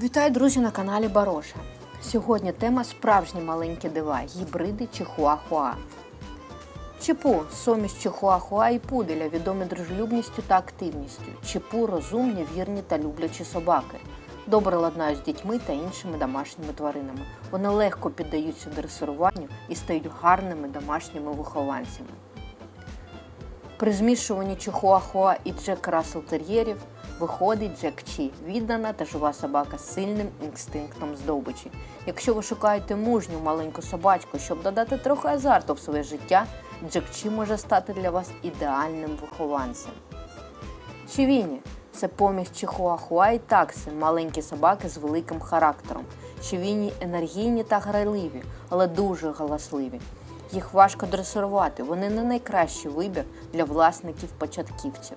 Вітаю, друзі, на каналі Бароша. Сьогодні тема справжні маленькі дива, гібриди Чихуахуа. Чіпу суміш Чихуахуа і пуделя, відомі дружелюбністю та активністю. Чіпу розумні, вірні та люблячі собаки. Добре ладнають з дітьми та іншими домашніми тваринами. Вони легко піддаються дресируванню і стають гарними домашніми вихованцями. При змішуванні Чихуахуа і Джек Рассел тер'єрів виходить Джек Чі, віддана та жива собака з сильним інстинктом здобичі. Якщо ви шукаєте мужню маленьку собачку, щоб додати трохи азарту в своє життя, Джек Чі може стати для вас ідеальним вихованцем. Чівіні це поміж Чихуахуа і такси, маленькі собаки з великим характером. Чівіні енергійні та грайливі, але дуже галасливі. Їх важко дресирувати, вони не найкращий вибір для власників-початківців.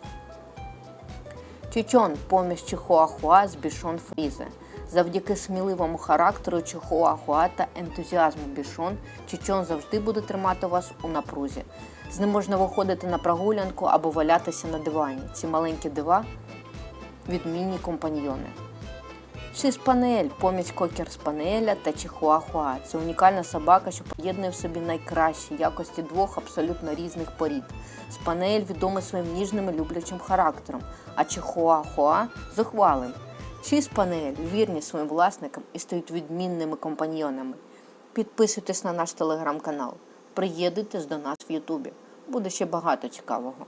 Чічон поміж Чихуахуа з бішон Фрізе. Завдяки сміливому характеру Чихуахуа та ентузіазму бішон, Чічон завжди буде тримати вас у напрузі. З ним можна виходити на прогулянку або валятися на дивані. Ці маленькі дива відмінні компаньйони. Ши спаніель, помість кокер спаніеля та чихуахуа. Це унікальна собака, що поєднує в собі найкращі якості двох абсолютно різних порід. Спаніель відомий своїм ніжним і люблячим характером, а чихуахуа зухвалим. Ши спаніель вірні своїм власникам і стають відмінними компаньйонами. Підписуйтесь на наш телеграм-канал, приєднуйтесь до нас в Ютубі. Буде ще багато цікавого.